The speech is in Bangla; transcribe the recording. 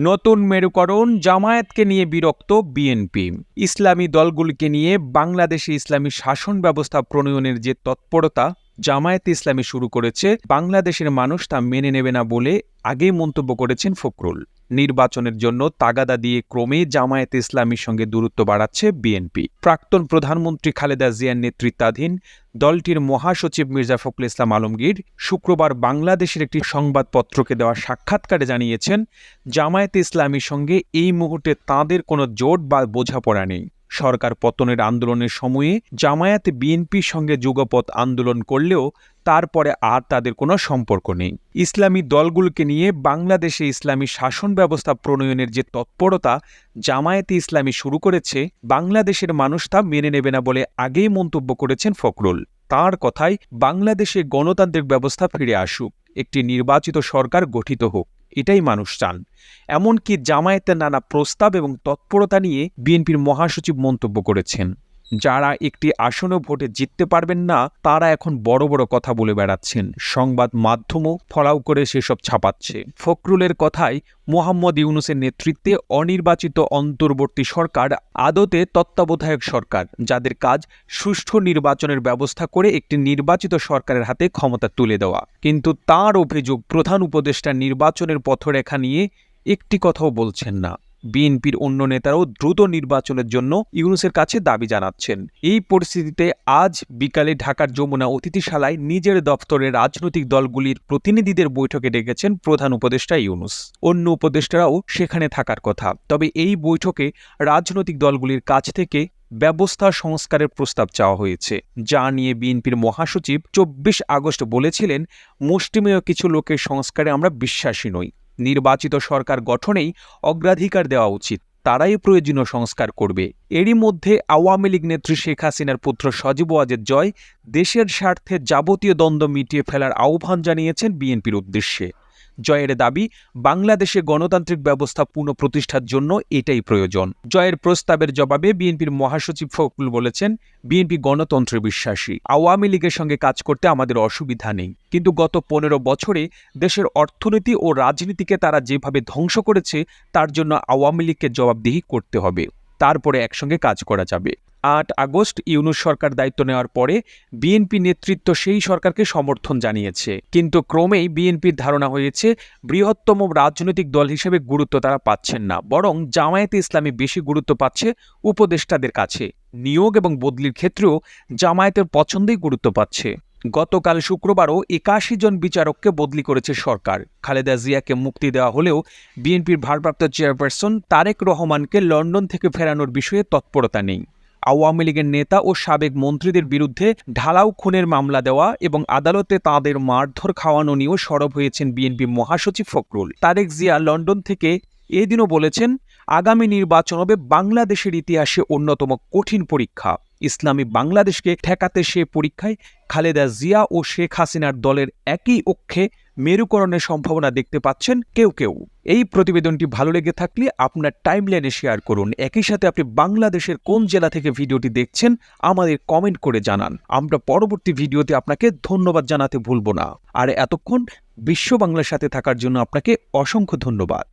নতুন মেরুকরণ জামায়াতকে নিয়ে বিরক্ত বিএনপি। ইসলামী দলগুলিকে নিয়ে বাংলাদেশে ইসলামী শাসন ব্যবস্থা প্রণয়নের যে তৎপরতা জামায়াত ইসলামী শুরু করেছে, বাংলাদেশের মানুষ তা মেনে নেবে না বলে আগেই মন্তব্য করেছেন ফখরুল। নির্বাচনের জন্য তাগাদা দিয়ে ক্রমে জামায়াত ইসলামীর সঙ্গে দূরত্ব বাড়াচ্ছে বিএনপি। প্রাক্তন প্রধানমন্ত্রী খালেদা জিয়ার নেতৃত্বাধীন দলটির মহাসচিব মির্জা ফখরুল ইসলাম আলমগীর শুক্রবার বাংলাদেশের একটি সংবাদপত্রকে দেওয়া সাক্ষাৎকারে জানিয়েছেন, জামায়াতে ইসলামীর সঙ্গে এই মুহূর্তে তাঁদের কোনো জোট বা বোঝাপড়া নেই। সরকার পতনের আন্দোলনের সময়ে জামায়াত বিএনপির সঙ্গে যুগপথ আন্দোলন করলেও তারপরে আর তাদের কোনো সম্পর্ক নেই। ইসলামী দলগুলোকে নিয়ে বাংলাদেশে ইসলামী শাসন ব্যবস্থা প্রণয়নের যে তৎপরতা জামায়াতে ইসলামী শুরু করেছে, বাংলাদেশের মানুষ তা মেনে নেবে না বলে আগেই মন্তব্য করেছেন ফখরুল। তার কথায়, বাংলাদেশে গণতান্ত্রিক ব্যবস্থা ফিরে আসুক, একটি নির্বাচিত সরকার গঠিত হোক। এটাই মানুষ চান। এমনকি জামায়াতের নানা প্রস্তাব এবং তৎপরতা নিয়ে বিএনপির মহাসচিব মন্তব্য করেছেন। যারা একটি আসনও ভোটে জিততে পারবেন না, তারা এখন বড় বড় কথা বলে বেড়াচ্ছেন। সংবাদ মাধ্যমও ফলাও করে সেসব ছাপাচ্ছে। ফখরুলের কথায় মোহাম্মদ ইউনুসের নেতৃত্বে অনির্বাচিত অন্তর্বর্তী সরকার, আদতে তত্ত্বাবধায়ক সরকার, যাদের কাজ সুষ্ঠু নির্বাচনের ব্যবস্থা করে একটি নির্বাচিত সরকারের হাতে ক্ষমতা তুলে দেওয়া। কিন্তু তার অভিযোগ প্রধান উপদেষ্টা নির্বাচনের পথরেখা নিয়ে একটি কথাও বলছেন না। বিএনপির অন্য নেতারাও দ্রুত নির্বাচনের জন্য ইউনুসের কাছে দাবি জানাচ্ছেন। এই পরিস্থিতিতে আজ বিকালে ঢাকার যমুনা অতিথিশালায় নিজের দপ্তরে রাজনৈতিক দলগুলির প্রতিনিধিদের বৈঠকে ডেকেছেন প্রধান উপদেষ্টা ইউনুস। অন্য উপদেষ্টারাও সেখানে থাকার কথা। তবে এই বৈঠকে রাজনৈতিক দলগুলির কাছ থেকে ব্যবস্থা সংস্কারের প্রস্তাব চাওয়া হয়েছে। যা নিয়ে বিএনপির মহাসচিব চব্বিশ আগস্ট বলেছিলেন, মুষ্টিমেয় কিছু লোকের সংস্কারে আমরা বিশ্বাসী নই। নির্বাচিত সরকার গঠনেই অগ্রাধিকার দেওয়া উচিত। তারাই প্রয়োজনীয় সংস্কার করবে। এরই মধ্যে আওয়ামী লীগ নেত্রী শেখ হাসিনার পুত্র সজীব ওয়াজেদ জয় দেশের স্বার্থে যাবতীয় দ্বন্দ্ব মিটিয়ে ফেলার আহ্বান জানিয়েছেন বিএনপির উদ্দেশ্যে। জয়ের দাবি, বাংলাদেশে গণতান্ত্রিক ব্যবস্থা পুনঃপ্রতিষ্ঠার জন্য এটাই প্রয়োজন। জয়ের প্রস্তাবের জবাবে বিএনপির মহাসচিব ফখরুল বলেছেন, বিএনপি গণতন্ত্রে বিশ্বাসী। আওয়ামী লীগের সঙ্গে কাজ করতে আমাদের অসুবিধা নেই। কিন্তু গত পনেরো বছরে দেশের অর্থনীতি ও রাজনীতিকে তারা যেভাবে ধ্বংস করেছে, তার জন্য আওয়ামী লীগকে জবাবদিহি করতে হবে। তারপরে একসঙ্গে কাজ করা যাবে। আট আগস্ট ইউনুস সরকার দায়িত্ব নেওয়ার পরে বিএনপি নেতৃত্ব সেই সরকারকে সমর্থন জানিয়েছে। কিন্তু ক্রমেই বিএনপির ধারণা হয়েছে বৃহত্তম রাজনৈতিক দল হিসেবে গুরুত্ব তারা পাচ্ছেন না, বরং জামায়াতে ইসলামী বেশি গুরুত্ব পাচ্ছে উপদেষ্টাদের কাছে। নিয়োগ এবং বদলির ক্ষেত্রেও জামায়াতের পছন্দেই গুরুত্ব পাচ্ছে। গতকাল শুক্রবারও একাশি জন বিচারককে বদলি করেছে সরকার। খালেদা জিয়াকে মুক্তি দেওয়া হলেও বিএনপির ভারপ্রাপ্ত চেয়ারপারসন তারেক রহমানকে লন্ডন থেকে ফেরানোর বিষয়ে তৎপরতা নেই। আওয়ামী লীগের নেতা ও সাবেক মন্ত্রীদের বিরুদ্ধে ঢালাও খুনের মামলা দেওয়া এবং আদালতে তাদের মারধর খাওয়ানো নিয়েও সরব হয়েছেন বিএনপি মহাসচিব ফখরুল। তারেক জিয়া লন্ডন থেকে এদিনও বলেছেন আগামী নির্বাচন হবে বাংলাদেশের ইতিহাসে অন্যতম কঠিন পরীক্ষা। ইসলামী বাংলাদেশকে ঠেকাতে সে পরীক্ষায় খালেদা জিয়া ও শেখ হাসিনার দলের একই অক্ষে মেরুকরণের সম্ভাবনা দেখতে পাচ্ছেন কেউ কেউ। এই প্রতিবেদনটি ভালো লেগে থাকলে আপনার টাইমলাইনে শেয়ার করুন। একই সাথে আপনি বাংলাদেশের কোন জেলা থেকে ভিডিওটি দেখছেন, আমাদের কমেন্ট করে জানান। আমরা পরবর্তী ভিডিওতে আপনাকে ধন্যবাদ জানাতে ভুলব না। আর এতক্ষণ বিশ্ব বাংলার সাথে থাকার জন্য আপনাকে অসংখ্য ধন্যবাদ।